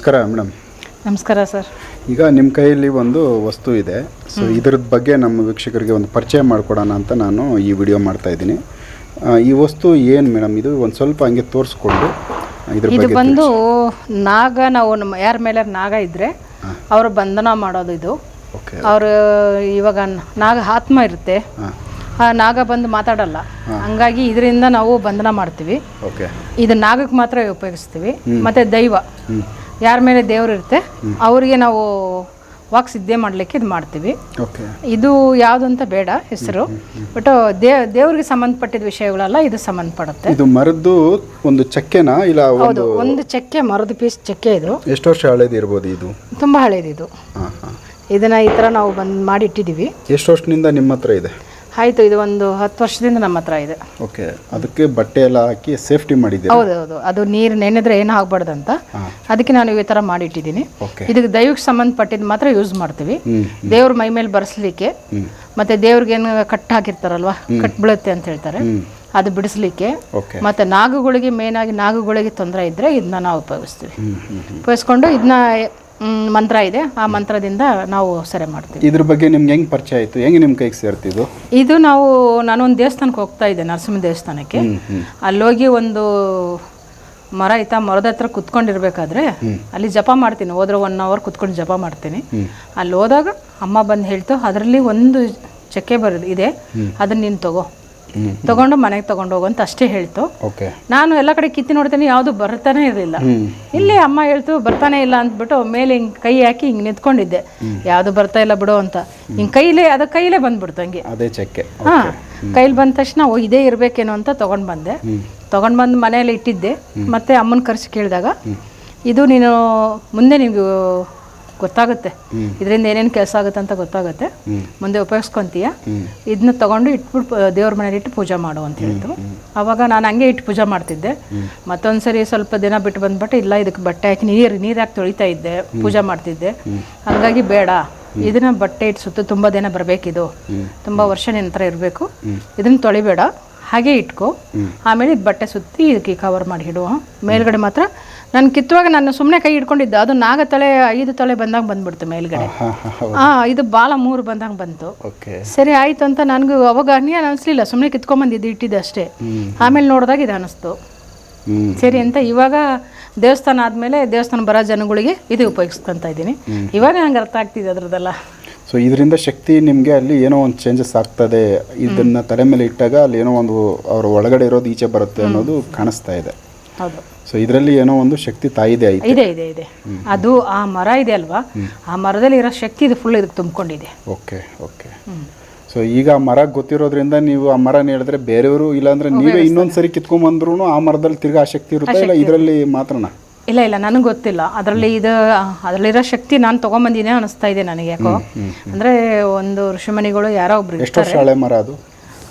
ನಮಸ್ಕಾರ ಮೇಡಮ್. ನಮಸ್ಕಾರ ಸರ್. ಈಗ ನಿಮ್ಮ ಕೈಯಲ್ಲಿ ಒಂದು ವಸ್ತು ಇದೆ. ಸೊ ಇದ್ರದ್ದು ಬಗ್ಗೆ ನಮ್ಮ ವೀಕ್ಷಕರಿಗೆ ಒಂದು ಪರಿಚಯ ಮಾಡಿಕೊಡೋಣ ಅಂತ ನಾನು ಈ ವಿಡಿಯೋ ಮಾಡ್ತಾ ಇದ್ದೀನಿ. ಈ ವಸ್ತು ಏನು ಮೇಡಮ್? ಇದು ಒಂದು ಸ್ವಲ್ಪ ಹಂಗೆ ತೋರಿಸ್ಕೊಂಡು ಇದ್ರ ಇದು ಬಗ್ಗೆ ಬಂದು ನಾಗ ನಾವು ನಮ್ಮ ಯಾರ ಮೇಲೆ ನಾಗ ಇದ್ರೆ ಅವರು ಬಂಧನ ಮಾಡೋದು ಇದು. ಓಕೆ ಅವರು ಇವಾಗ ನಾಗ ಆತ್ಮ ಇರುತ್ತೆ. ಆ ನಾಗ ಬಂದು ಮಾತಾಡಲ್ಲ. ಹಂಗಾಗಿ ಇದರಿಂದ ನಾವು ಬಂಧನ ಮಾಡ್ತೀವಿ. ಓಕೆ. ಇದು ನಾಗಕ್ಕೆ ಮಾತ್ರ ಉಪಯೋಗಿಸ್ತೀವಿ. ಮತ್ತೆ ದೈವ. ಯಾರ ಮೇಲೆ ದೇವರು ಇರುತ್ತೆ ಅವರಿಗೆ ನಾವು ವಾಕ್ ಸಿದ್ಧೆ ಮಾಡಲಿಕ್ಕೆ ಇದು ಮಾಡ್ತೀವಿ. ಇದು ಯಾವುದು ಅಂತ ಬೇಡ ಹೆಸರು. ಬಟ್ ದೇ ದೇವ್ರಿಗೆ ಸಂಬಂಧಪಟ್ಟಿದ ವಿಷಯಗಳೆಲ್ಲ ಇದು ಸಂಬಂಧಪಡುತ್ತೆ. ಇದು ಮರದ್ದು ಒಂದು ಚಕ್ಕೆನಾ ಇಲ್ಲ ಒಂದು ಹೌದು ಒಂದು ಚಕ್ಕೆ ಮರದ ಪೀಸ್ ಚಕ್ಕೆ ಇದು. ಎಷ್ಟು ವರ್ಷ ಹಳೇದು ಇರ್ಬೋದು ಇದು? ತುಂಬ ಹಳೇದಿದು. ಹಾಂ ಹಾಂ ಇದನ್ನ ಈ ಥರ ನಾವು ಬಂದು ಮಾಡಿ ಇಟ್ಟಿದ್ದೀವಿ ಎಷ್ಟು ವರ್ಷದಿಂದ ನಿಮ್ಮ ಹತ್ರ ಇದೆ? ಆಯಿತು ಇದು ಒಂದು ಹತ್ತು ವರ್ಷದಿಂದ ನಮ್ಮ ಹತ್ರ ಇದೆ. ಓಕೆ ಅದಕ್ಕೆ ಬಟ್ಟೆ ಎಲ್ಲ ಹಾಕಿ ಸೇಫ್ಟಿ ಮಾಡಿದ್ದೀರಾ? ಹೌದು ಹೌದು ಅದು ನೀರು ನೆನೆದ್ರೆ ಏನು ಆಗ್ಬಾರ್ದಂತ. ಅದಕ್ಕೆ ನಾನು ಈ ಥರ ಮಾಡಿಟ್ಟಿದ್ದೀನಿ. ಇದಕ್ಕೆ ದೈವಕ್ಕೆ ಸಂಬಂಧಪಟ್ಟಿದ್ದು ಮಾತ್ರ ಯೂಸ್ ಮಾಡ್ತೀವಿ. ದೇವ್ರ ಮೈ ಮೇಲೆ ಬರ್ಸ್ಲಿಕ್ಕೆ ಮತ್ತೆ ದೇವ್ರಿಗೆ ಏನು ಕಟ್ ಹಾಕಿರ್ತಾರಲ್ವಾ ಕಟ್ ಬೀಳುತ್ತೆ ಅಂತ ಹೇಳ್ತಾರೆ. ಅದು ಬಿಡಿಸ್ಲಿಕ್ಕೆ. ಮತ್ತೆ ನಾಗುಗಳಿಗೆ ಮೇನ್ ಆಗಿ ನಾಗುಗಳಿಗೆ ತೊಂದರೆ ಇದ್ರೆ ಇದನ್ನ ನಾವು ಉಪಯೋಗಿಸ್ತೀವಿ. ಉಪಯೋಗಿಸ್ಕೊಂಡು ಇದನ್ನ ಮಂತ್ರ ಇದೆ. ಆ ಮಂತ್ರದಿಂದ ನಾವು ಸೆರೆ ಮಾಡ್ತೀವಿ. ಇದ್ರ ಬಗ್ಗೆ ನಿಮ್ಗೆ ಹೆಂಗ್ ಪರಿಚಯ ಆಯ್ತು? ಹೆಂಗೆ ನಿಮ್ಮ ಕೈಗೆ ಸೇರ್ತಿದ್ದು? ಇದು ನಾವು ನಾನೊಂದು ದೇವಸ್ಥಾನಕ್ಕೆ ಹೋಗ್ತಾ ಇದ್ದೆ ನರಸಿಂಹ ದೇವಸ್ಥಾನಕ್ಕೆ. ಅಲ್ಲೋಗಿ ಒಂದು ಮರ ಇತ್ತ ಮರದ ಹತ್ರ ಕುತ್ಕೊಂಡಿರ್ಬೇಕಾದ್ರೆ ಅಲ್ಲಿ ಜಪ ಮಾಡ್ತೀನಿ. ಹೋದ್ರೆ ಒನ್ ಅವರ್ ಕುತ್ಕೊಂಡು ಜಪ ಮಾಡ್ತೀನಿ. ಅಲ್ಲಿ ಹೋದಾಗ ಅಮ್ಮ ಬಂದು ಹೇಳ್ತು ಅದರಲ್ಲಿ ಒಂದು ಚಕ್ಕೆ ಬರೋದು ಇದೆ. ಅದನ್ನ ನೀನು ತಗೋ. ತಗೊಂಡು ಮನೆಗೆ ತಗೊಂಡು ಹೋಗು ಅಂತ ಅಷ್ಟೇ ಹೇಳ್ತು. ನಾನು ಎಲ್ಲ ಕಡೆ ಕಿತ್ತಿ ನೋಡ್ತೇನೆ ಯಾವುದು ಬರ್ತಾನೆ ಇರಲಿಲ್ಲ. ಇಲ್ಲಿ ಅಮ್ಮ ಹೇಳ್ತು ಬರ್ತಾನೆ ಇಲ್ಲ ಅಂದ್ಬಿಟ್ಟು ಮೇಲೆ ಹಿಂಗೆ ಕೈ ಹಾಕಿ ಹಿಂಗ್ ನಿಂತ್ಕೊಂಡಿದ್ದೆ. ಯಾವುದು ಬರ್ತಾ ಇಲ್ಲ ಬಿಡು ಅಂತ. ಹಿಂಗೆ ಕೈಲೇ ಅದ ಕೈಲೇ ಬಂದ್ಬಿಡ್ತು ಹಂಗೆ. ಅದೇ ಚಕ್ಕೆ. ಹಾ ಕೈಲಿ ಬಂದ ತಕ್ಷಣ ಓ ಇದೇ ಇರಬೇಕೇನೋ ಅಂತ ತಗೊಂಡ್ ಬಂದೆ. ತಗೊಂಡ್ ಬಂದು ಮನೆಯಲ್ಲಿ ಇಟ್ಟಿದ್ದೆ. ಮತ್ತೆ ಅಮ್ಮನ ಕರ್ಸಿ ಕೇಳಿದಾಗ ಇದು ನೀನು ಮುಂದೆ ನಿನಗೆ ಗೊತ್ತಾಗುತ್ತೆ. ಇದರಿಂದ ಏನೇನು ಕೆಲಸ ಆಗುತ್ತೆ ಅಂತ ಗೊತ್ತಾಗುತ್ತೆ. ಮುಂದೆ ಉಪಯೋಗಿಸ್ಕೊಂತೀಯ. ಇದನ್ನ ತಗೊಂಡು ಇಟ್ಬಿಟ್ಟು ದೇವ್ರ ಮನೇಲಿ ಇಟ್ಟು ಪೂಜೆ ಮಾಡು ಅಂತ ಹೇಳಿದ್ರು ಅವಾಗ ನಾನು ಹಂಗೆ ಇಟ್ಟು ಪೂಜೆ ಮಾಡ್ತಿದ್ದೆ. ಮತ್ತೊಂದ್ಸರಿ ಸ್ವಲ್ಪ ದಿನ ಬಿಟ್ಟು ಬಂದ್ಬಿಟ್ಟು ಇಲ್ಲ ಇದಕ್ಕೆ ಬಟ್ಟೆ ಹಾಕಿ ನೀರು ನೀರು ಹಾಕಿ ತೊಳಿತಾ ಇದ್ದೆ ಪೂಜೆ ಮಾಡ್ತಿದ್ದೆ. ಹಂಗಾಗಿ ಬೇಡ. ಇದನ್ನ ಬಟ್ಟೆ ಇಟ್ಟು ಸುತ್ತ ತುಂಬ ದಿನ ಬರಬೇಕಿದು. ತುಂಬ ವರ್ಷ ನಿನ್ನ ಹತ್ರ ಇರಬೇಕು. ಇದನ್ನ ತೊಳಿಬೇಡ. ಹಾಗೆ ಇಟ್ಕೋ. ಆಮೇಲೆ ಇದು ಬಟ್ಟೆ ಸುತ್ತಿ ಇದಕ್ಕೆ ಕವರ್ ಮಾಡಿ ಇಡುವ ಮೇಲ್ಗಡೆ ಮಾತ್ರ ನಾನು ಕಿತ್ತುವಾಗ ನಾನು ಸುಮ್ಮನೆ ಕೈ ಹಿಡ್ಕೊಂಡಿದ್ದೆ. ಅದು ನಾಗ ತಲೆ ಐದು ತಲೆ ಬಂದಾಗ ಬಂದ್ಬಿಡ್ತು ಮೇಲ್ಗಡೆ. ಹಾಂ ಇದು ಬಾಲ ಮೂರು ಬಂದಾಗ ಬಂತು. ಓಕೆ. ಸರಿ ಆಯ್ತು ಅಂತ ನನಗೂ ಅವಾಗ ಅನ್ಯ ಅನಿಸ್ಲಿಲ್ಲ. ಸುಮ್ಮನೆ ಕಿತ್ಕೊಂಬಂದಿದ್ದು ಇಟ್ಟಿದ್ದೆ ಅಷ್ಟೇ. ಆಮೇಲೆ ನೋಡಿದಾಗ ಇದು ಅನಿಸ್ತು. ಸರಿ ಅಂತ ಇವಾಗ ದೇವಸ್ಥಾನ ಆದಮೇಲೆ ದೇವಸ್ಥಾನ ಬರೋ ಜನಗಳಿಗೆ ಇದು ಉಪಯೋಗಿಸ್ಕೊಂತ ಇದ್ದೀನಿ. ಇವಾಗ ನಂಗೆ ಅರ್ಥ ಆಗ್ತಿದೆ ಅದರದ್ದೆಲ್ಲ. ಸೊ ಇದರಿಂದ ಶಕ್ತಿ ನಿಮಗೆ ಅಲ್ಲಿ ಏನೋ ಒಂದು ಚೇಂಜಸ್ ಆಗ್ತದೆ. ಇದನ್ನ ತಲೆ ಮೇಲೆ ಇಟ್ಟಾಗ ಅಲ್ಲಿ ಏನೋ ಒಂದು ಅವ್ರ ಒಳಗಡೆ ಇರೋದು ಈಚೆ ಬರುತ್ತೆ ಅನ್ನೋದು ಕಾಣಿಸ್ತಾ ಇದೆ. ಹೌದು. ಸೊ ಇದರಲ್ಲಿ ಏನೋ ಒಂದು ಶಕ್ತಿ ತಾಯಿದೆ ಐತೆ. ಇದೆ ಇದೆ ಇದೆ. ಅದು ಆ ಮರ ಇದೆ ಅಲ್ವಾ? ಆ ಮರದಲ್ಲಿ ಇರೋ ಶಕ್ತಿ ಇದು ಫುಲ್ ಇದಕ್ಕೆ ತುಂಬಿಕೊಂಡಿದೆ. Okay okay. ಸೊ ಈಗ ಆ ಮರ ಗೊತ್ತಿರೋದ್ರಿಂದ ನೀವು ಆ ಮರ ಹೇಳಿದ್ರೆ ಬೇರೆಯವರು ಇಲ್ಲಾಂದ್ರೆ ನೀವೇ ಇನ್ನೊಂದು ಸರಿ. ಕಿತ್ಕೊಂಬಂದ್ರೂ ಆ ಮರದಲ್ಲಿ ತಿರ್ಗಾ ಆ ಶಕ್ತಿ ಇರುತ್ತೆ ಇಲ್ಲ ಇದರಲ್ಲಿ ಮಾತ್ರನಾ? ಇಲ್ಲ ಇಲ್ಲ ನನಗೆ ಗೊತ್ತಿಲ್ಲ. ಅದರಲ್ಲಿ ಇದು ಅದರಲ್ಲಿರೋ ಶಕ್ತಿ ನಾನು ತೊಗೊಂಬಂದಿನೇ ಅನಿಸ್ತಾ ಇದೆ ನನಗೆ ಯಾಕೋ. ಅಂದರೆ ಒಂದು ಋಷಿಮನಿಗಳು ಯಾರೋ ಒಬ್ರು ಎಷ್ಟು ವರ್ಷ ಹಳೆ ಮರ ಅದು?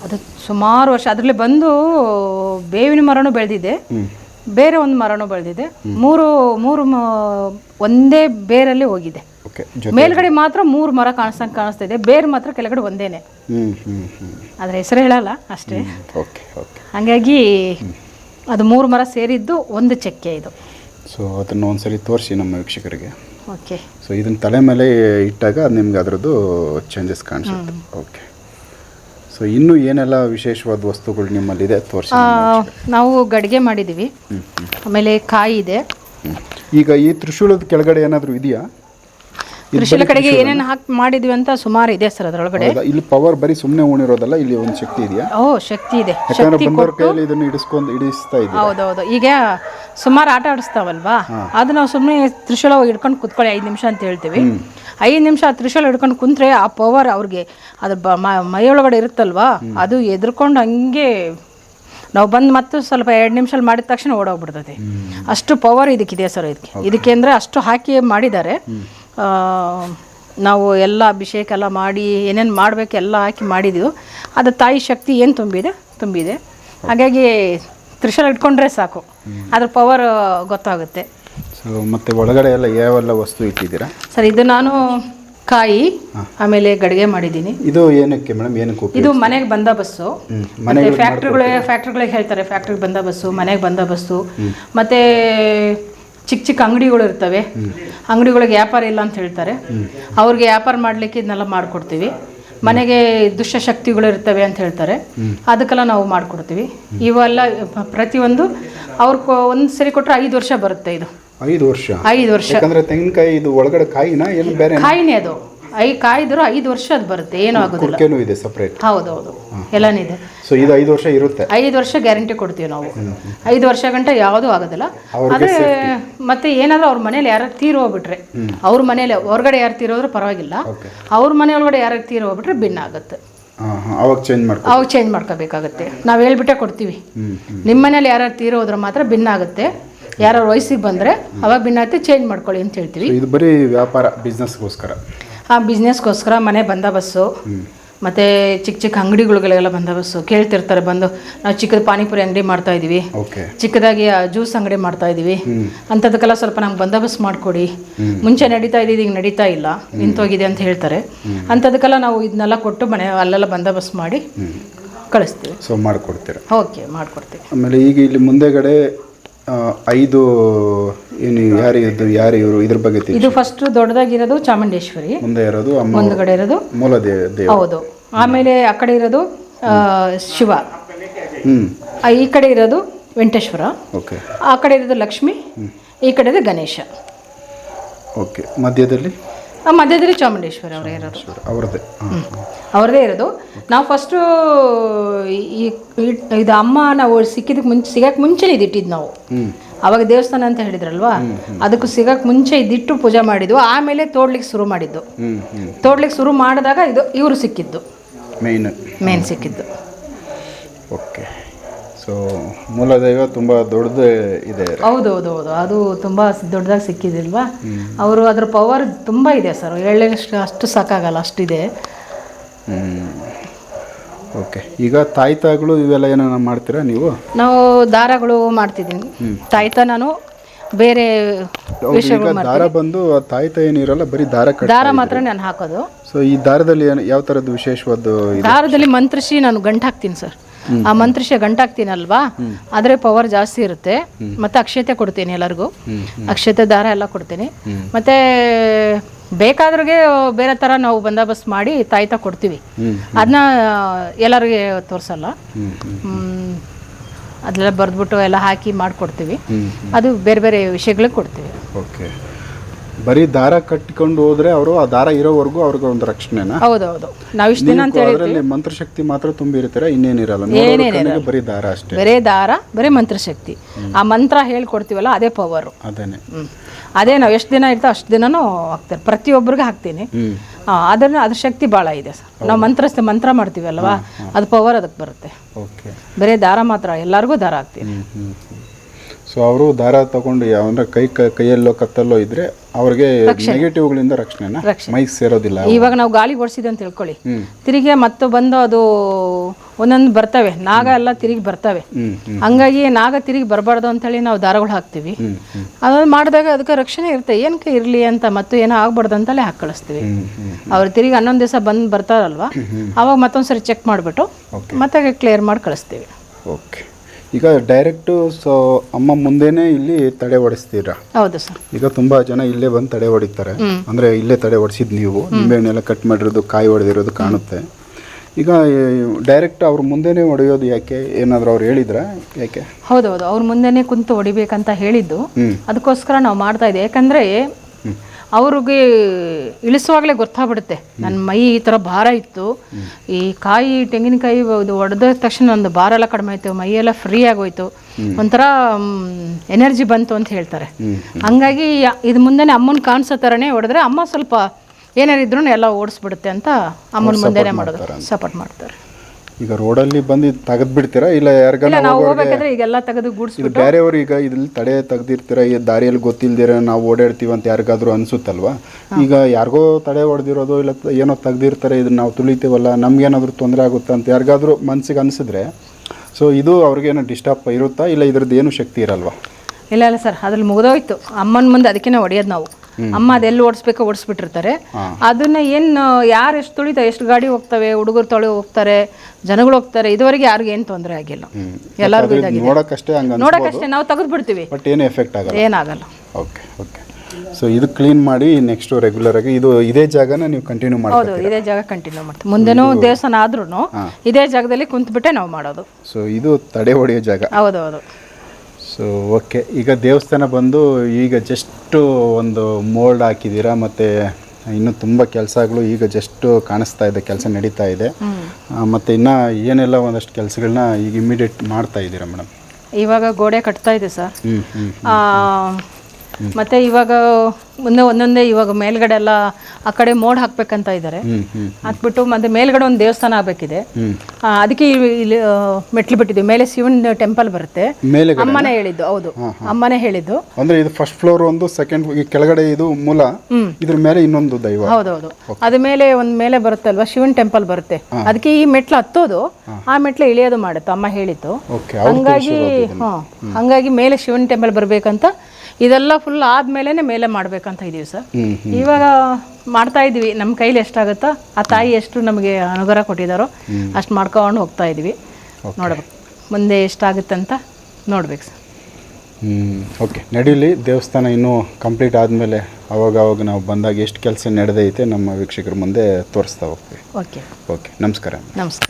ಅದು ಸುಮಾರು ವರ್ಷ ಅದರಲ್ಲಿ ಬಂದು ಬೇವಿನ ಮರನೂ ಬೆಳೆದಿದೆ. ಬೇರೆ ಒಂದು ಮರನೂ ಬೆಳೆದಿದೆ. ಮೂರು ಮೂರು ಒಂದೇ ಬೇರಲ್ಲಿ ಹೋಗಿದೆ. ಓಕೆ ಮೇಲ್ಗಡೆ ಮಾತ್ರ ಮೂರು ಮರ ಕಾಣಿಸ್ತಂಗೆ ಕಾಣಿಸ್ತಾ ಇದೆ. ಬೇರೆ ಮಾತ್ರ ಕೆಳಗಡೆ ಒಂದೇನೆ. ಅದ್ರ ಹೆಸರು ಹೇಳಲ್ಲ ಅಷ್ಟೇ. ಓಕೆ ಓಕೆ ಹಾಗಾಗಿ ಅದು ಮೂರು ಮರ ಸೇರಿದ್ದು ಒಂದು ಚಕ್ಕೆ ಇದು. ಸೊ ಅದನ್ನು ಒಂದ್ಸರಿ ತೋರಿಸಿ ನಮ್ಮ ವೀಕ್ಷಕರಿಗೆ. ಓಕೆ ಸೊ ಇದನ್ನ ತಲೆ ಮೇಲೆ ಇಟ್ಟಾಗ ನಿಮ್ಗೆ ಅದರದ್ದು ಚೇಂಜಸ್ ಕಾಣಿಸುತ್ತೆ. ಓಕೆ ಸೊ ಇನ್ನೂ ಏನೆಲ್ಲ ವಿಶೇಷವಾದ ವಸ್ತುಗಳು ನಿಮ್ಮಲ್ಲಿದೆ ತೋರಿಸಿ ನಾವು ಗಡಿಗೆ ಮಾಡಿದ್ದೀವಿ. ಆಮೇಲೆ ಕಾಯಿ ಇದೆ. ಈಗ ಈ ತ್ರಿಶೂಲದ ಕೆಳಗಡೆ ಏನಾದರೂ ಇದೆಯಾ? ತ್ರಿಶೂಲ ಕಡೆಗೆ ಏನೇನು ಹಾಕಿ ಮಾಡಿದ್ವಿ ಅಂತ ಸುಮಾರು ಇದೆ ಸರ್ ಅದರೊಳಗಡೆ. ಇಲ್ಲಿ ಪವರ್ ಬರಿ ಸುಮ್ಮನೆ ಓಣಿರೋದಲ್ಲ ಇಲ್ಲಿ ಒಂದು ಶಕ್ತಿ ಇದೆಯಾ? ಓ ಶಕ್ತಿ ಇದೆ. ಕೈಯಲ್ಲಿ ಇದನ್ನು ಇಡಿಸ್ಕೊಂಡು ಇಡಿಸ್ತಾ ಹೌದು ಹೌದೌದು. ಈಗ ಸುಮಾರು ಆಟ ಆಡಿಸ್ತಾವಲ್ವಾ? ಅದು ನಾವು ಸುಮ್ಮನೆ ತ್ರಿಶೂಲ ಹಿಡ್ಕೊಂಡು ಕುತ್ಕೊಳ್ಳಿ ಐದು ನಿಮಿಷ ಅಂತ ಹೇಳ್ತೀವಿ. ಐದು ನಿಮಿಷ ಆ ತ್ರಿಶೂಲ ಹಿಡ್ಕೊಂಡು ಕುಂತ್ರೆ ಆ ಪವರ್ ಅವ್ರಿಗೆ ಅದ್ರ ಬ ಮ- ಮೈಯೊಳಗಡೆ ಇರುತ್ತಲ್ವಾ? ಅದು ಎದ್ರಕೊಂಡ್ ಹಂಗೆ ನಾವು ಬಂದು ಮತ್ತೆ ಸ್ವಲ್ಪ ಎರಡು ನಿಮಿಷ ಮಾಡಿದ ತಕ್ಷಣ ಓಡೋಗ್ಬಿಡ್ತದೆ. ಅಷ್ಟು ಪವರ್ ಇದಕ್ಕಿದೆ ಸರ್ ಇದಕ್ಕೆ. ಇದಕ್ಕೆ ಅಂದರೆ ಅಷ್ಟು ಹಾಕಿ ಮಾಡಿದ್ದಾರೆ. ನಾವು ಎಲ್ಲ ಅಭಿಷೇಕ ಎಲ್ಲ ಮಾಡಿ ಏನೇನು ಮಾಡಬೇಕು ಎಲ್ಲ ಹಾಕಿ ಮಾಡಿದ್ದೆವು ಅದು ತಾಯಿ ಶಕ್ತಿ ಏನು ತುಂಬಿದೆ? ತುಂಬಿದೆ. ಹಾಗಾಗಿ ತ್ರಿಶೂಲ ಇಟ್ಕೊಂಡ್ರೆ ಸಾಕು. ಅದ್ರ ಪವರ್ ಗೊತ್ತಾಗುತ್ತೆ. ಸೊ ಮತ್ತೆ ಒಳಗಡೆ ಎಲ್ಲ ಯಾವೆಲ್ಲ ವಸ್ತು ಇಟ್ಟಿದ್ದೀರಾ? ಸರ್ ಇದು ನಾನು ಕಾಯಿ ಆಮೇಲೆ ಗಡಿಗೆ ಮಾಡಿದ್ದೀನಿ. ಇದು ಏನಕ್ಕೆ ಮೇಡಮ್? ಏನಕ್ಕೆ ಇದು ಮನೆಗೆ ಬಂದ ಬಸ್ಸು. ಮತ್ತೆ ಫ್ಯಾಕ್ಟ್ರಿಗಳೇ ಫ್ಯಾಕ್ಟ್ರಿಗಳಿಗೆ ಹೇಳ್ತಾರೆ ಫ್ಯಾಕ್ಟ್ರಿಗೆ ಬಂದ ಬಸ್ಸು ಮನೆಗೆ ಬಂದ ಬಸ್ಸು. ಮತ್ತೆ ಚಿಕ್ಕ ಚಿಕ್ಕ ಅಂಗಡಿಗಳು ಇರ್ತವೆ. ಅಂಗಡಿಗಳಿಗೆ ವ್ಯಾಪಾರ ಇಲ್ಲ ಅಂತ ಹೇಳ್ತಾರೆ. ಅವ್ರಿಗೆ ವ್ಯಾಪಾರ ಮಾಡಲಿಕ್ಕೆ ಇದನ್ನೆಲ್ಲ ಮಾಡಿಕೊಡ್ತೀವಿ. ಮನೆಗೆ ದುಷ್ಟಶಕ್ತಿಗಳು ಇರ್ತವೆ ಅಂತ ಹೇಳ್ತಾರೆ. ಅದಕ್ಕೆಲ್ಲ ನಾವು ಮಾಡಿಕೊಡ್ತೀವಿ. ಇವೆಲ್ಲ ಪ್ರತಿಯೊಂದು ಅವ್ರು ಒಂದು ಸರಿ ಕೊಟ್ಟರೆ ಐದು ವರ್ಷ ಬರುತ್ತೆ ಇದು. ಐದು ವರ್ಷ. ಐದು ವರ್ಷ. ತೆಂಗಿನಕಾಯಿ ಇದು ಒಳಗಡೆ ಕಾಯಿನ ಏನು ಬೇರೆ ಕಾಯಿನೇ ಅದು. ಐ ಕಾಯ್ದ್ರು ಐದು ವರ್ಷ ಅದು ಬರುತ್ತೆ ಏನೂ ಆಗೋದಿಲ್ಲ. ಕುಡ್ಕೆನೂ ಇದೆ ಸಪ್ರೇಟ್ ಹೌದೌದು ಎಲ್ಲನಿದೆ ಸೊ ಇದು. ಐದು ವರ್ಷ ಇರುತ್ತೆ. ಐದು ವರ್ಷ ಗ್ಯಾರಂಟಿ ಕೊಡ್ತೀವಿ ನಾವು. ಐದು ವರ್ಷ ಗಂಟೆ ಯಾವುದೂ ಆಗೋದಿಲ್ಲ. ಆದರೆ ಮತ್ತೆ ಏನಾದರೂ ಅವ್ರ ಮನೇಲಿ ಯಾರು ತೀರು ಹೋಗ್ಬಿಟ್ರೆ ಅವ್ರ ಮನೇಲಿ ಹೊರಗಡೆ ಯಾರು ತೀರೋದ್ರೂ ಪರವಾಗಿಲ್ಲ. ಅವ್ರ ಮನೆ ಒಳಗಡೆ ಯಾರು ತೀರು ಹೋಗ್ಬಿಟ್ರೆ ಭಿನ್ನ ಆಗುತ್ತೆ. ಅವಾಗ ಚೇಂಜ್ ಮಾಡ್ಕೊ ಅವಾಗ ಚೇಂಜ್ ಮಾಡ್ಕೋಬೇಕಾಗತ್ತೆ. ನಾವು ಹೇಳ್ಬಿಟ್ಟೆ ಕೊಡ್ತೀವಿ. ನಿಮ್ಮ ಮನೇಲಿ ಯಾರು ತೀರೋದ್ರೆ ಮಾತ್ರ ಭಿನ್ನ ಆಗುತ್ತೆ. ಯಾರು ವಯಸ್ಸಿಗೆ ಬಂದರೆ ಅವಾಗ ಭಿನ್ನ ಆಗುತ್ತೆ ಚೇಂಜ್ ಮಾಡ್ಕೊಳ್ಳಿ ಅಂತ ಹೇಳ್ತೀವಿ. ಇದು ಬರೀ ವ್ಯಾಪಾರ ಬಿಸ್ನೆಸ್ಗೋಸ್ಕರ ಆ ಬಿಸ್ನೆಸ್ಗೋಸ್ಕರ ಮನೆ ಬಂದೋಬಸ್ಸು ಮತ್ತು ಚಿಕ್ಕ ಚಿಕ್ಕ ಅಂಗಡಿಗಳಿಗೆಲ್ಲ ಬಂದೋಬಸ್ಸು ಕೇಳ್ತಿರ್ತಾರೆ ಬಂದು ನಾವು ಚಿಕ್ಕದ ಪಾನಿಪುರಿ ಅಂಗಡಿ ಮಾಡ್ತಾ ಇದೀವಿ. ಚಿಕ್ಕದಾಗಿ ಜ್ಯೂಸ್ ಅಂಗಡಿ ಮಾಡ್ತಾ ಇದೀವಿ. ಅಂಥದಕ್ಕೆಲ್ಲ ಸ್ವಲ್ಪ ನಮ್ಗೆ ಬಂದೋಬಸ್ತ್ ಮಾಡಿಕೊಡಿ. ಮುಂಚೆ ನಡೀತಾ ಇದ್ದಿದ್ದು ಈಗ ನಡೀತಾ ಇಲ್ಲ. ನಿಂತೋಗಿದೆ ಅಂತ ಹೇಳ್ತಾರೆ. ಅಂಥದಕ್ಕೆಲ್ಲ ನಾವು ಇದನ್ನೆಲ್ಲ ಕೊಟ್ಟು ಮನೆ ಅಲ್ಲೆಲ್ಲ ಬಂದೋಬಸ್ತ್ ಮಾಡಿ ಕಳಿಸ್ತೀವಿ. ಸೊ ಮಾಡಿಕೊಡ್ತೀರ? ಓಕೆ ಮಾಡಿಕೊಡ್ತೀವಿ. ಆಮೇಲೆ ಈಗ ಇಲ್ಲಿ ಮುಂದೆಗಡೆ ಐದು ಏನು ಯಾರು ಇದು ಯಾರು ಇವರು ಇದ್ರ ಬಗ್ಗೆ ತಿಳಿ ಇದು ಫಸ್ಟ್ ದೊಡ್ಡದಾಗಿರೋದು ಚಾಮುಂಡೇಶ್ವರಿ. ಮುಂದೆ ಇರೋದು ಅಮ್ಮ ಮುಂದ್ಗಡೆ ಇರೋದು ಮೂಲ ದೇವ ಹೌದು. ಆಮೇಲೆ ಆ ಕಡೆ ಇರೋದು ಆ, ಶಿವ. ಹ್ಞೂ ಆ, ಈ ಕಡೆ ಇರೋದು ವೆಂಕಟೇಶ್ವರ. ಓಕೆ. ಆ ಕಡೆ ಇರೋದು ಲಕ್ಷ್ಮಿ. ಈ ಕಡೆ ಇರೋದು ಗಣೇಶ. ಓಕೆ. ಮಧ್ಯದಲ್ಲಿ? ಮಧ್ಯದಲ್ಲಿ ಚಾಮುಂಡೇಶ್ವರಿ ಅವರೇ ಇರೋದು. ಅವ್ರದ್ದೇ. ಅವ್ರದ್ದೇ ಇರೋದು. ನಾವು ಫಸ್ಟು ಈ ಇದು ಅಮ್ಮ ನಾವು ಸಿಕ್ಕಿದಕ್ಕೆ ಮುಂಚೆ ಸಿಗಕ್ಕೆ ಮುಂಚೆನೇ ಇದಿಟ್ಟಿದ್ದು ನಾವು. ಅವಾಗ ದೇವಸ್ಥಾನ ಅಂತ ಹೇಳಿದ್ರಲ್ವಾ? ಅದಕ್ಕೂ ಸಿಗಕ್ಕೆ ಮುಂಚೆ ಇದಿಟ್ಟು ಪೂಜೆ ಮಾಡಿದ್ವು. ಆಮೇಲೆ ತೋಡ್ಲಿಕ್ಕೆ ಶುರು ಮಾಡಿದ್ದು. ತೋಡ್ಲಿಕ್ಕೆ ಶುರು ಮಾಡಿದಾಗ ಇದು ಇವರು ಸಿಕ್ಕಿದ್ದು. ಮೇಯ್ನ್ ಮೇನ್ ಸಿಕ್ಕಿದ್ದು. ಓಕೆ ಸೊ ಮೂಲ ದೈವ ತುಂಬ ದೊಡ್ಡದು ಇದೆ. ಹೌದು ಹೌದು ಹೌದು ಅದು ತುಂಬ ದೊಡ್ಡದಾಗಿ ಸಿಕ್ಕಿದಿಲ್ವಾ? ಅವರು ಅದ್ರ ಪವರ್ ತುಂಬ ಇದೆ ಸರ್. ಹೇಳಷ್ಟು ಅಷ್ಟು ಸಾಕಾಗಲ್ಲ ಅಷ್ಟಿದೆ. ಓಕೆ ಈಗ ತಾಯ್ತಾಗಳು ಇವೆಲ್ಲ ಏನಾರ ಮಾಡ್ತೀರಾ ನೀವು? ನಾವು ದಾರಗಳು ಮಾಡ್ತಿದ್ದೀನಿ ತಾಯ್ತ ನಾನು ಬೇರೆ ದಾರ ಬಂದು ತಾಯ್ತ ಏನಿರಲ್ಲ ಬರೀ ದಾರ ದಾರ ಮಾತ್ರ ನಾನು ಹಾಕೋದು. ಸೊ ಈ ದಾರದಲ್ಲಿ ಯಾವ ಥರದ್ದು ವಿಶೇಷವಾದ ದಾರದಲ್ಲಿ ಮಂತ್ರಿಸಿ ನಾನು ಗಂಟು ಹಾಕ್ತೀನಿ ಸರ್. ಆ ಮಂತ್ರಿಷ ಗಂಟಾಗ್ತೀನಲ್ವಾ ಆದ್ರೆ ಪವರ್ ಜಾಸ್ತಿ ಇರುತ್ತೆ. ಮತ್ತೆ ಅಕ್ಷತೆ ಕೊಡ್ತೀನಿ ಎಲ್ಲರಿಗೂ. ಅಕ್ಷತೆ ದಾರ ಎಲ್ಲ ಕೊಡ್ತೀನಿ. ಮತ್ತೆ ಬೇಕಾದ್ರಿಗೆ ಬೇರೆ ತರ ನಾವು ಬಂದೋಬಸ್ತ್ ಮಾಡಿ ತಾಯ್ತ ಕೊಡ್ತೀವಿ. ಅದನ್ನ ಎಲ್ಲರಿಗೆ ತೋರಿಸಲ್ಲ. ಅದೆಲ್ಲ ಬರೆದ್ಬಿಟ್ಟು ಎಲ್ಲ ಹಾಕಿ ಮಾಡಿಕೊಡ್ತೀವಿ. ಅದು ಬೇರೆ ಬೇರೆ ವಿಷಯಗಳಿಗೆ ಕೊಡ್ತೀವಿ. ಓಕೆ ಬರೀ ದಾರ ಕಟ್ಟಿಕೊಂಡು ಹೋದ್ರೆ ಅವರು ಆ ದಾರ ಇರೋವರೆಗೂ ಅವ್ರಿಗೆ ಒಂದು ರಕ್ಷಣೆನಾ? ಹೌದೌದು. ನಾವು ಇಷ್ಟು ದಿನ ಅಂತ ಅದರಲ್ಲಿ ಮಂತ್ರಶಕ್ತಿ ಮಾತ್ರ ತುಂಬಿರ್ತೀರ ಇನ್ನೇನಿರಲ್ಲ ನೋಡೋರ ಕಣ್ಣಿಗೆ ಬರೀ ದಾರ ಅಷ್ಟೇ. ಬರೇ ದಾರ ಬರೀ ಮಂತ್ರಶಕ್ತಿ. ಆ ಮಂತ್ರ ಹೇಳ್ಕೊಡ್ತೀವಲ್ಲ ಅದೇ ಪವರು ಅದೇನೆ. ಹ್ಮ್. ಅದೇ ನಾವು ಎಷ್ಟು ದಿನ ಇರ್ತೋ ಅಷ್ಟು ದಿನನೂ ಹಾಕ್ತಾರೆ ಪ್ರತಿಯೊಬ್ಬರಿಗೂ ಹಾಕ್ತೀನಿ. ಹ್ಮ್. ಆ, ಅದನ್ನ ಅದ್ರ ಶಕ್ತಿ ಭಾಳ ಇದೆ ಸರ್. ನಾವು ಮಂತ್ರ ಮಂತ್ರ ಮಾಡ್ತೀವಲ್ವಾ ಅದು ಪವರ್ ಅದಕ್ಕೆ ಬರುತ್ತೆ. ಓಕೆ. ಬರೀ ದಾರ ಮಾತ್ರ ಎಲ್ಲರಿಗೂ ದಾರ ಹಾಕ್ತೀನಿ. ಹ್ಮ್ ಹ್ಮ್. ಸೊ ಅವರು ದಾರ ತಗೊಂಡು ಯಾವಂದ್ರೆ ಕೈ ಕೈಯಲ್ಲೋ ಕತ್ತಲ್ಲೋ ಇದ್ರೆ ಅವ್ರಿಗೆ ನೆಗೆಟಿವ್ಗಳಿಂದ ಗಳಿಂದ ರಕ್ಷಣೆ. ಮೈಗೆ ಸೇರೋದಿಲ್ಲ ಇವಾಗ ನಾವು ಗಾಳಿ ಓಡಿಸಿದೆ ಅಂತ ತಿಳ್ಕೊಳ್ಳಿ. ತಿರುಗಿ ಮತ್ತೆ ಬಂದು ಅದು ಒಂದೊಂದು ಬರ್ತವೆ. ನಾಗ ಎಲ್ಲ ತಿರುಗಿ ಬರ್ತವೆ. ಹಂಗಾಗಿ ನಾಗ ತಿರುಗಿ ಬರಬಾರ್ದು ಅಂತೇಳಿ ನಾವು ದಾರಗಳು ಹಾಕ್ತೀವಿ. ಅದನ್ನ ಮಾಡಿದಾಗ ಅದಕ್ಕೆ ರಕ್ಷಣೆ ಇರುತ್ತೆ. ಏನಕ್ಕೆ ಇರಲಿ ಅಂತ ಮತ್ತು ಏನೋ ಆಗ್ಬಾರ್ದು ಅಂತಲೇ ಹಾಕಿ ಕಳಿಸ್ತೀವಿ ಅವ್ರು ತಿರುಗಿ ಹನ್ನೊಂದು ದಿವಸ ಬಂದು ಬರ್ತಾರಲ್ವಾ? ಅವಾಗ ಮತ್ತೊಂದ್ಸರಿ ಚೆಕ್ ಮಾಡಿಬಿಟ್ಟು ಮತ್ತೆ ಕ್ಲಿಯರ್ ಮಾಡಿ ಕಳಿಸ್ತೀವಿ. ಓಕೆ ಈಗ ಡೈರೆಕ್ಟು ಸೊ ಅಮ್ಮ ಮುಂದೆನೇ ಇಲ್ಲಿ ತಡೆ ಹೊಡಿಸ್ತೀರಾ? ಹೌದು ಸರ್ ಈಗ ತುಂಬಾ ಜನ ಇಲ್ಲೇ ಬಂದು ತಡೆ ಹೊಡಿತಾರೆ. ಅಂದ್ರೆ ಇಲ್ಲೇ ತಡೆ ಹೊಡಿಸಿದ್ ನೀವು. ನಿಂಬೆಹಣ್ಣೆಲ್ಲ ಕಟ್ ಮಾಡಿರೋದು ಕಾಯಿ ಹೊಡೆದಿರೋದು ಕಾಣುತ್ತೆ. ಈಗ ಡೈರೆಕ್ಟ್ ಅವ್ರ ಮುಂದೆನೇ ಹೊಡೆಯೋದು ಯಾಕೆ? ಏನಾದರೂ ಅವ್ರು ಹೇಳಿದ್ರ ಯಾಕೆ? ಹೌದೌದು. ಅವ್ರ ಮುಂದೆನೇ ಕುಂತು ಹೊಡಿಬೇಕಂತ ಹೇಳಿದ್ದು. ಅದಕ್ಕೋಸ್ಕರ ನಾವು ಮಾಡ್ತಾ ಇದ್ದೀವಿ ಯಾಕಂದರೆ ಅವ್ರಿಗೆ ಇಳಿಸುವಾಗಲೇ ಗೊತ್ತಾಗ್ಬಿಡುತ್ತೆ. ನನ್ನ ಮೈ ಈ ಥರ ಭಾರ ಇತ್ತು. ಈ ಕಾಯಿ ತೆಂಗಿನಕಾಯಿ ಇದು ಒಡೆದ ತಕ್ಷಣ ಒಂದು ಭಾರ ಎಲ್ಲ ಕಡಿಮೆ ಆಯಿತು. ಮೈಯೆಲ್ಲ ಫ್ರೀ ಆಗೋಯ್ತು. ಒಂಥರ ಎನರ್ಜಿ ಬಂತು ಅಂತ ಹೇಳ್ತಾರೆ. ಹಂಗಾಗಿ ಇದು ಮುಂದೆನೇ ಅಮ್ಮನ ಕಾಣಿಸೋ ಥರನೇ ಹೊಡೆದ್ರೆ ಅಮ್ಮ ಸ್ವಲ್ಪ ಏನಾರಿದ್ರು ಎಲ್ಲ ಓಡಿಸ್ಬಿಡುತ್ತೆ ಅಂತ ಅಮ್ಮನ ಮುಂದೆನೇ ಮಾಡೋದು. ಸಪೋರ್ಟ್ ಮಾಡ್ತಾರೆ. ಈಗ ರೋಡಲ್ಲಿ ಬಂದು ತೆಗೆದು ಬಿಡ್ತೀರಾ ಇಲ್ಲ ಯಾರಿಗಾನ ಇಲ್ಲ ನಾವು ಹೋಗ್ಬೇಕಾದ್ರೆ ಈಗೆಲ್ಲ ತೆಗೆದು ಗೂಡಿಸ್ಬಿಟ್ಟು ಇದು ಬೇರೆಯವ್ರು ಈಗ ಇದ್ರಲ್ಲಿ ತಡೆ ತೆಗ್ದಿರ್ತೀರಾ? ಈ ದಾರಿಯಲ್ಲಿ ಗೊತ್ತಿಲ್ದಿರ ನಾವು ಓಡಾಡ್ತೀವಿ ಅಂತ ಯಾರಿಗಾದ್ರೂ ಅನ್ಸುತ್ತಲ್ವಾ? ಈಗ ಯಾರಿಗೋ ತಡೆ ಹೊಡೆದಿರೋದು ಇಲ್ಲ ತ- ಏನೋ ತೆಗ್ದಿರ್ತಾರೆ ಇದನ್ನ ನಾವು ತುಳಿತೀವಲ್ಲ ನಮ್ಗೇನಾದ್ರೂ ತೊಂದರೆ ಆಗುತ್ತಾ ಅಂತ ಯಾರಿಗಾದ್ರೂ ಮನ್ಸಿಗೆ ಅನ್ಸಿದ್ರೆ ಸೊ ಇದು ಅವ್ರಿಗೇನೋ ಡಿಸ್ಟರ್ಬ್ ಇರುತ್ತಾ? ಇಲ್ಲ ಇದ್ರದ್ದು ಏನು ಶಕ್ತಿ ಇರಲ್ವಾ? ಇಲ್ಲ ಇಲ್ಲ ಸರ್ ಅದ್ರಲ್ಲಿ ಮುಗಿದೋಯ್ತು. ಅಮ್ಮನ ಮುಂದೆ ಅದಕ್ಕೆ ಹೊಡೆಯೋದು ನಾವು. ಅಮ್ಮ ಅದೆಲ್ಲಿ ಓಡಿಸ್ಬೇಕೋ ಓಡಿಸ್ಬಿಟ್ಟಿರ್ತಾರೆ. ಅದನ್ನ ಏನು ಯಾರು ಎಷ್ಟು ತುಳಿತ ಎಷ್ಟು ಗಾಡಿ ಹೋಗ್ತವೆ ಹುಡುಗರು ತೊಳೆ ಹೋಗ್ತಾರೆ ಜನಗಳು ಹೋಗ್ತಾರೆ ಇದುವರೆಗೆ ಯಾರಿಗೂ ಏನು ತೊಂದರೆ ಆಗಿಲ್ಲ. ಎಲ್ಲರಿಗೂ ಇದಾಗಿದೆ. ನೋಡೋಕ್ಕಷ್ಟೇ ನೋಡಕ್ಕಷ್ಟೇ ನಾವು ತೆಗೆದು ಬಿಡ್ತೀವಿ ಬಟ್ ಏನು ಎಫೆಕ್ಟ್ ಆಗಲ್ಲ. ಏನಾಗಲ್ಲ. ಓಕೆ ಓಕೆ ಸೊ ಇದು ಕ್ಲೀನ್ ಮಾಡಿ ನೆಕ್ಸ್ಟ್ ರೆಗ್ಯುಲರ್ ಆಗಿ ಇದು ಇದೇ ಜಾಗನ ನೀವು ಕಂಟಿನ್ಯೂ ಹೌದು ಇದೇ ಜಾಗ ಕಂಟಿನ್ಯೂ ಮಾಡ್ತೀವಿ. ಮುಂದೆನೂ ದೇವಸ್ಥಾನ ಆದ್ರೂ ಇದೇ ಜಾಗದಲ್ಲಿ ಕುಂತ್ಬಿಟ್ಟೆ ನಾವು ಮಾಡೋದು. ಸೊ ಇದು ತಡೆ ಹೊಡೆಯೋ ಜಾಗ. ಹೌದೌದು. ಸೊ ಓಕೆ ಈಗ ದೇವಸ್ಥಾನ ಬಂದು ಈಗ ಜಸ್ಟು ಒಂದು ಮೋಲ್ಡ್ ಹಾಕಿದ್ದೀರಾ ಮತ್ತು ಇನ್ನೂ ತುಂಬ ಕೆಲಸಗಳು ಈಗ ಜಸ್ಟ್ ಕಾಣಿಸ್ತಾ ಇದೆ ಕೆಲಸ ನಡೀತಾ ಇದೆ. ಮತ್ತು ಇನ್ನು ಏನೆಲ್ಲ ಒಂದಷ್ಟು ಕೆಲಸಗಳನ್ನ ಈಗ ಇಮಿಡಿಯೇಟ್ ಮಾಡ್ತಾ ಇದ್ದೀರಾ ಮೇಡಮ್ ಇವಾಗ ಗೋಡೆ ಕಟ್ತಾ ಇದೆ ಸರ್ ಹ್ಞೂ ಹ್ಞೂ ಆ, ಮತ್ತೆ ಇವಾಗ ಮುಂದೆ ಒಂದೊಂದೇ ಇವಾಗ ಮೇಲ್ಗಡೆ ಎಲ್ಲ ಆ ಕಡೆ ಮೋಡ್ ಹಾಕ್ಬೇಕಂತ ಇದ್ದಾರೆ. ಹಾಕ್ಬಿಟ್ಟು ಮತ್ತೆ ಮೇಲ್ಗಡೆ ಒಂದು ದೇವಸ್ಥಾನ ಆಗಬೇಕಿದೆ. ಅದಕ್ಕೆ ಇಲ್ಲಿ- ಮೆಟ್ಲು ಬಿಟ್ಟಿದ್ವಿ ಮೇಲೆ ಶಿವನ ಟೆಂಪಲ್ ಬರುತ್ತೆ. ಅಮ್ಮನೆ ಹೇಳಿದ್ದು ಹೌದು. ಅಮ್ಮನೇ ಹೇಳಿದ್ದು. ಅಂದ್ರೆ ಇದು ಫಸ್ಟ್ ಫ್ಲೋರ್ ಒಂದು ಸೆಕೆಂಡ್ ಕೆಳಗಡೆ ಇದು ಮೂಲ ಇದ್ರ ಮೇಲೆ ಇನ್ನೊಂದು ದೈವ. ಹೌದೌದು. ಅದ ಮೇಲೆ ಒಂದ್ ಮೇಲೆ ಬರುತ್ತಲ್ವಾ ಶಿವನ್ ಟೆಂಪಲ್ ಬರುತ್ತೆ. ಅದಕ್ಕೆ ಈ ಮೆಟ್ಲು ಹತ್ತೋದು ಆ ಮೆಟ್ಲು ಇಳಿಯೋದು ಮಾಡುತ್ತೆ ಅಮ್ಮ ಹೇಳಿತ್ತು ಹಂಗಾಗಿ ಹಂಗಾಗಿ ಮೇಲೆ ಶಿವನ್ ಟೆಂಪಲ್ ಬರ್ಬೇಕಂತ ಇದೆಲ್ಲ ಫುಲ್ ಆದ್ಮೇಲೆ ಮೇಲೆ ಮಾಡ್ಬೇಕಂತ ಇದೀವಿ ಸರ್ ಇವಾಗ ಮಾಡ್ತಾ ಇದೀವಿ. ನಮ್ಮ ಕೈಲಿ ಎಷ್ಟಾಗುತ್ತೋ? ಆ ತಾಯಿ ಎಷ್ಟು ನಮಗೆ ಅನುಗ್ರಹ ಕೊಟ್ಟಿದ್ದಾರೋ ಅಷ್ಟು ಮಾಡ್ಕೊಂಡು ಹೋಗ್ತಾ ಇದೀವಿ. ನೋಡ್ಬೇಕು. ಮುಂದೆ ಎಷ್ಟಾಗುತ್ತೆ ಅಂತ ನೋಡ್ಬೇಕು ಸರ್ ಹ್ಞೂ ಓಕೆ ನಡೀಲಿ. ದೇವಸ್ಥಾನ ಇನ್ನೂ ಕಂಪ್ಲೀಟ್ ಆದಮೇಲೆ ಅವಾಗ ಅವಾಗ ನಾವು ಬಂದಾಗ ಎಷ್ಟು ಕೆಲಸ ನಡೆದೈತೆ ನಮ್ಮ ವೀಕ್ಷಕರ ಮುಂದೆ ತೋರಿಸ್ತಾ ಹೋಗ್ತೀವಿ. ಓಕೆ ಓಕೆ ನಮಸ್ಕಾರ. ನಮಸ್ಕಾರ.